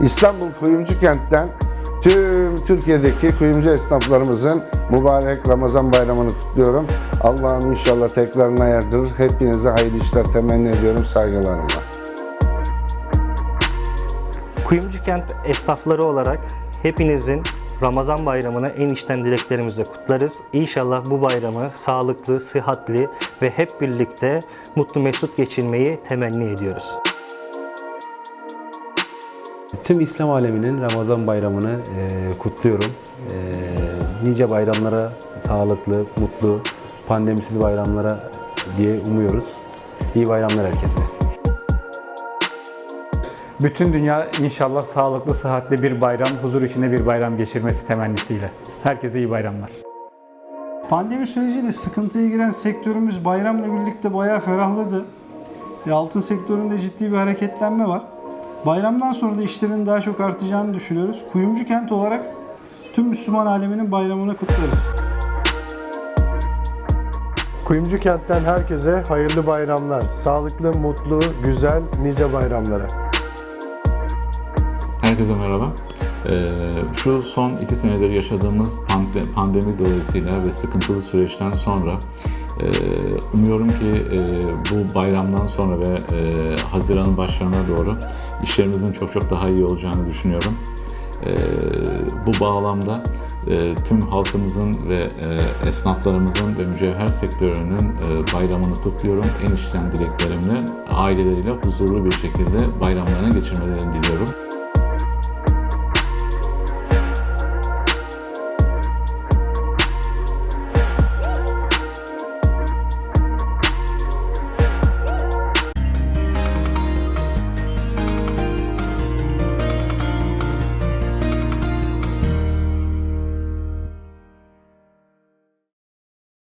İstanbul Kuyumcu Kent'ten tüm Türkiye'deki kuyumcu esnaflarımızın mübarek Ramazan bayramını kutluyorum. Allah'ım inşallah tekrarına yardırır. Hepinize hayırlı işler temenni ediyorum saygılarımla. Kuyumcu Kent esnafları olarak hepinizin Ramazan bayramını en içten dileklerimizle kutlarız. İnşallah bu bayramı sağlıklı, sıhhatli ve hep birlikte mutlu mesut geçirmeyi temenni ediyoruz. Tüm İslam aleminin Ramazan bayramını e, kutluyorum. E, nice bayramlara sağlıklı, mutlu, pandemisiz bayramlara diye umuyoruz. İyi bayramlar herkese. Bütün dünya inşallah sağlıklı, sıhhatli bir bayram, huzur içinde bir bayram geçirmesi temennisiyle. Herkese iyi bayramlar. Pandemi süreciyle sıkıntıya giren sektörümüz bayramla birlikte bayağı ferahladı. E, altın sektöründe ciddi bir hareketlenme var. Bayramdan sonra da işlerin daha çok artacağını düşünüyoruz. Kuyumcu kent olarak tüm Müslüman aleminin bayramını kutlarız. Kuyumcu kentten herkese hayırlı bayramlar. Sağlıklı, mutlu, güzel, nice bayramlara. Herkese merhaba. Ee, şu son iki senedir yaşadığımız pande- pandemi dolayısıyla ve sıkıntılı süreçten sonra e, umuyorum ki e, bu bayramdan sonra ve e, Haziran'ın başlarına doğru işlerimizin çok çok daha iyi olacağını düşünüyorum. E, bu bağlamda e, tüm halkımızın ve e, esnaflarımızın ve mücevher sektörünün e, bayramını kutluyorum. En içten dileklerimle aileleriyle huzurlu bir şekilde bayramlarını geçirmelerini diliyorum.